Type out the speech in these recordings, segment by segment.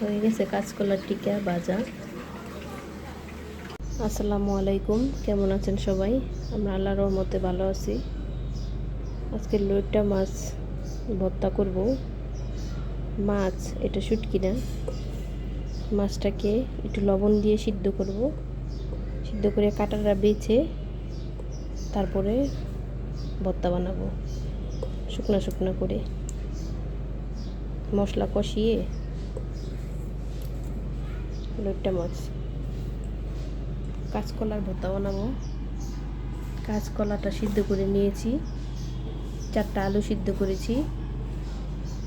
হয়ে গেছে কাঁচকলার টিকা ভাজা আসসালামু আলাইকুম, কেমন আছেন সবাই? আমরা আল্লাহর রহমতে ভালো আছি। আজকে লইট্টা মাছ ভর্তা করব। মাছ, এটা শুটকি না মাছটাকে একটু লবণ দিয়ে সিদ্ধ করব। সিদ্ধ করে কাটাটা বেছে তারপরে ভর্তা বানাবো। শুকনো শুকনো করে। মশলা কষিয়ে লইট্টা মাছ। কাঁচকলার ভর্তা বানাবো। কাঁচকলাটা সিদ্ধ করে নিয়েছি। চারটা আলু সিদ্ধ করেছি।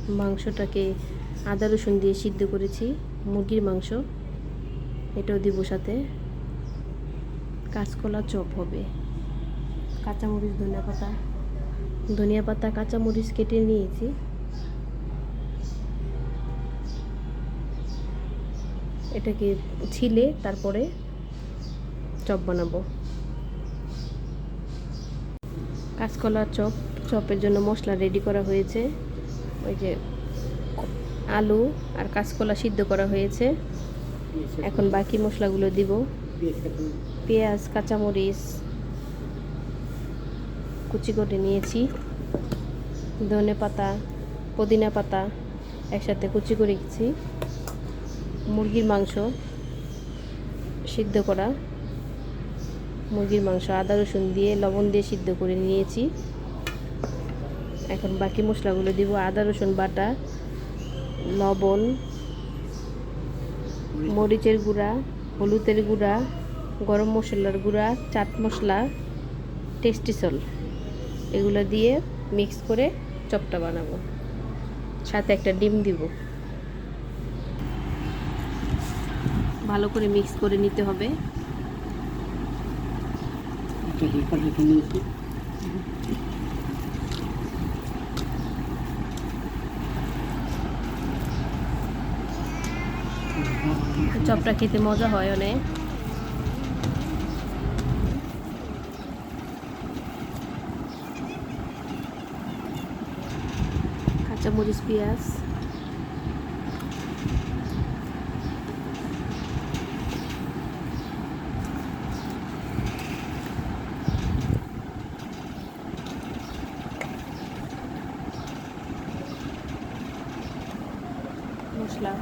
মাংসটাকে আদা রসুন দিয়ে সিদ্ধ করেছি, মুরগির মাংস। এটাও দিব সাথে। কাঁচকলা চপ হবে। কাঁচামরিচ, ধনিয়া পাতা। ধনিয়া পাতা, কাঁচামরিচ কেটে নিয়েছি। এটাকে ছিলে, তারপরে চপ বানাবো। কাঁচকলার চপ, চপের জন্য মশলা রেডি করা হয়েছে। ওই যে আলু আর কাঁচকলা সিদ্ধ করা হয়েছে। এখন বাকি মশলাগুলো দিব। পেঁয়াজ, কাঁচামরিচ, কুচি করে নিয়েছি। ধনে পাতা, পুদিনা পাতা একসাথে কুচি করে গেছি মুরগির মাংস, সিদ্ধ করা মুরগির মাংস, আদা, রসুন দিয়ে লবণ দিয়ে সিদ্ধ করে নিয়েছি। এখন বাকি মশলাগুলো দিব, আদা, রসুন বাটা, লবণ, মরিচের গুঁড়া, হলুদের গুঁড়া, গরম মশলার গুঁড়া, চাট মশলা, টেস্টি সল। এগুলো দিয়ে মিক্স করে চপটা বানাবো। সাথে একটা ডিম দিব। ভালো করে মিক্স করে নিতে হবে। চপটা খেতে মজা হয় অনেক। কাঁচামরিচ পেঁয়াজ মশলা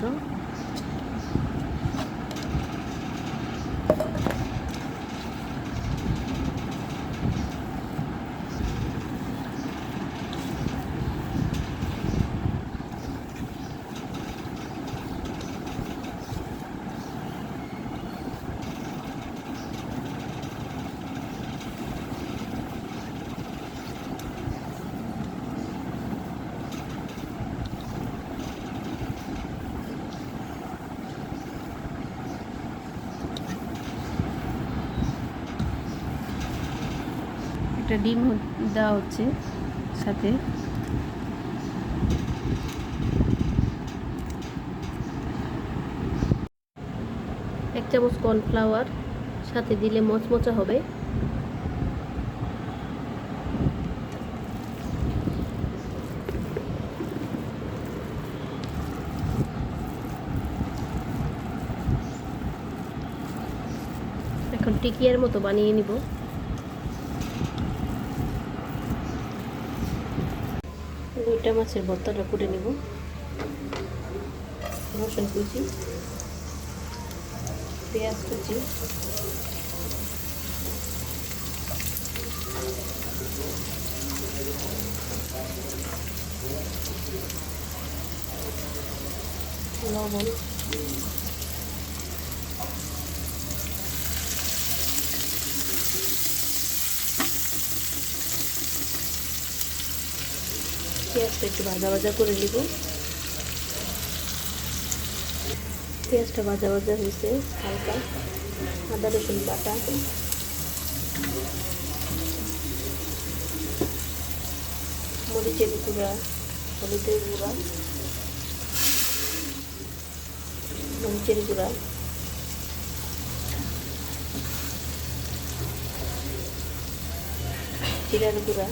মুরগির একটা ডিম দেওয়া হচ্ছে সাথে। এক চামচ কর্নফ্লাওয়ার, সাথে দিলে মচমচা হবে। এখন টিকিয়ার মতো বানিয়ে নিব। দুইটা মাছের ভর্তাটা করে নেব। রসুন কুচি পেঁয়াজ কুচি লবণ। পেঁয়াজটা একটু ভাজা ভাজা করে নিব। পেঁয়াজটা ভাজা ভাজা হয়েছে, হালকা। আদা, রসুন বাটা মরিচের গুঁড়া, হলুদের গুঁড়া, মরিচের গুঁড়া। জিরার গুঁড়া।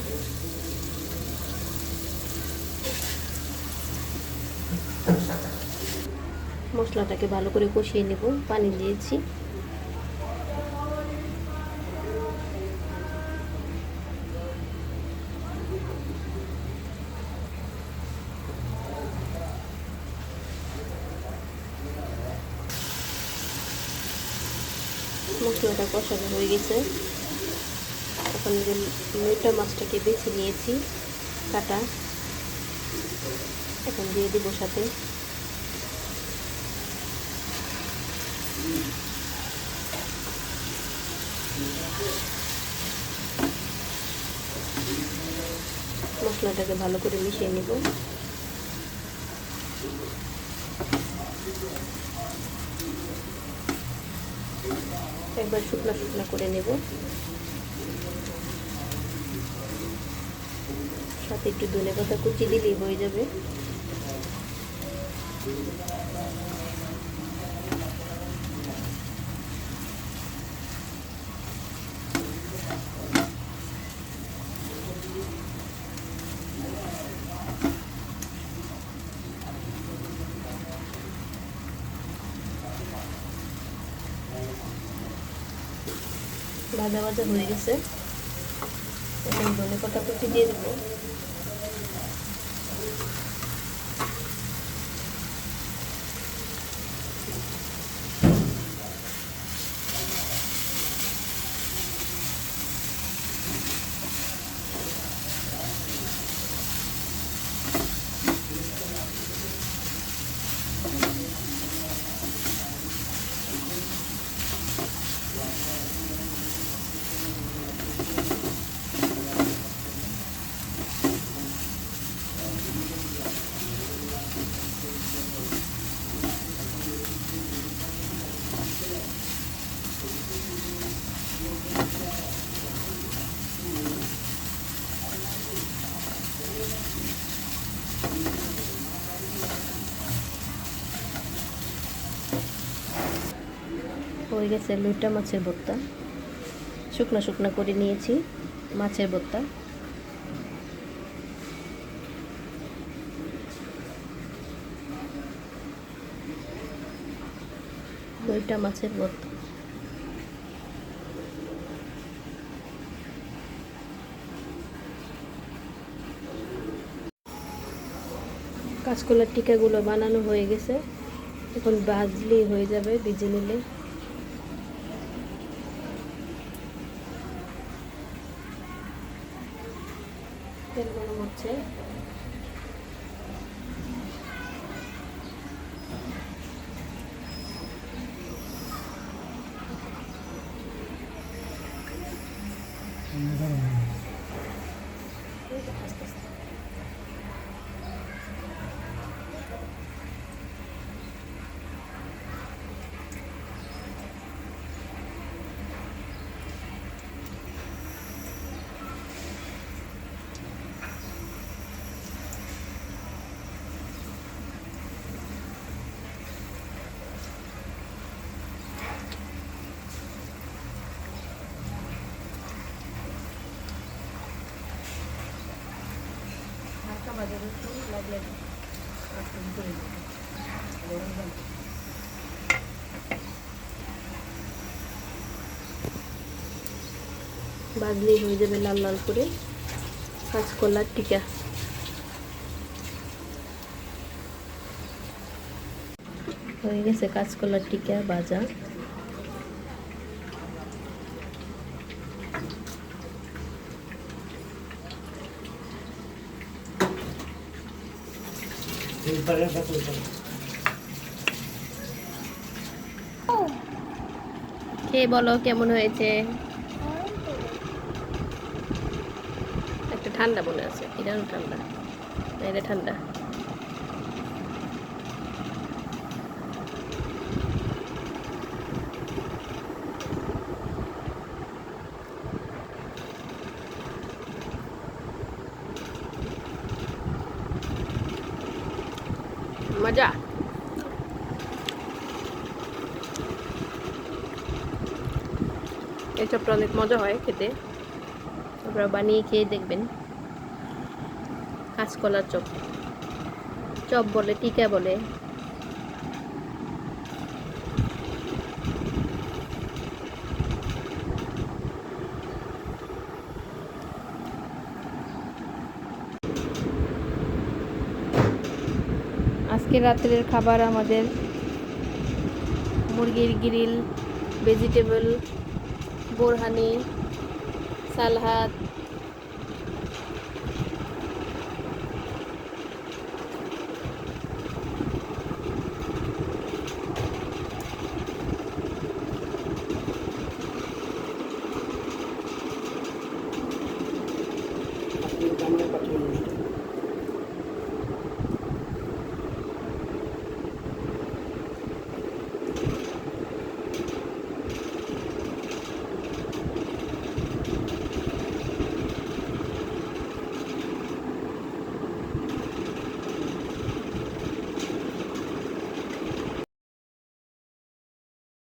মশলাটাকে ভালো করে কষিয়ে নেব, পানি দিয়েছি। মশলাটা কষানো হয়ে গেছে। এখন যে মিটা মাছটাকে বেছে নিয়েছি, কাটা। এখন দিয়ে দিব সাথে। মশলাটাকে ভালো করে মিশিয়ে নেব। একবার শুকনো শুকনো করে নেব। সাথে একটু ধনে পাতা কুচি দিলেই হয়ে যাবে। ভাজা ভাজা হয়ে গেছে। এখন ধনে পাতা কুচি দিয়ে দেবো। হয়ে গেছে লুইটা মাছের ভর্তা। শুকনো শুকনো করে নিয়েছি মাছের ভর্তা। লইটা মাছের ভর্তা। কাঁচকলার টিকাগুলো বানানো হয়ে গেছে। এখন ভাজলেই হয়ে যাবে, ভিজে নিলে। তেল গরম হচ্ছে। ভাজলেই হয়ে যাবে লাল লাল করে কাঁচকলার টিকা। হয়ে গেছে কাঁচকলার টিকা ভাজা খেয়ে বলো কেমন হয়েছে? একটা ঠান্ডা মনে আছে এটাও ঠান্ডা এটা ঠান্ডা। মজা। এই চপটা অনেক মজা হয় খেতে। আপনারা বানিয়ে খেয়ে দেখবেন। কাঁচকলার চপ। চপ বলে, টিকা বলে। আজকে রাত্রের খাবার আমাদের মুরগির গ্রিল ভেজিটেবল বোরহানি সালহাত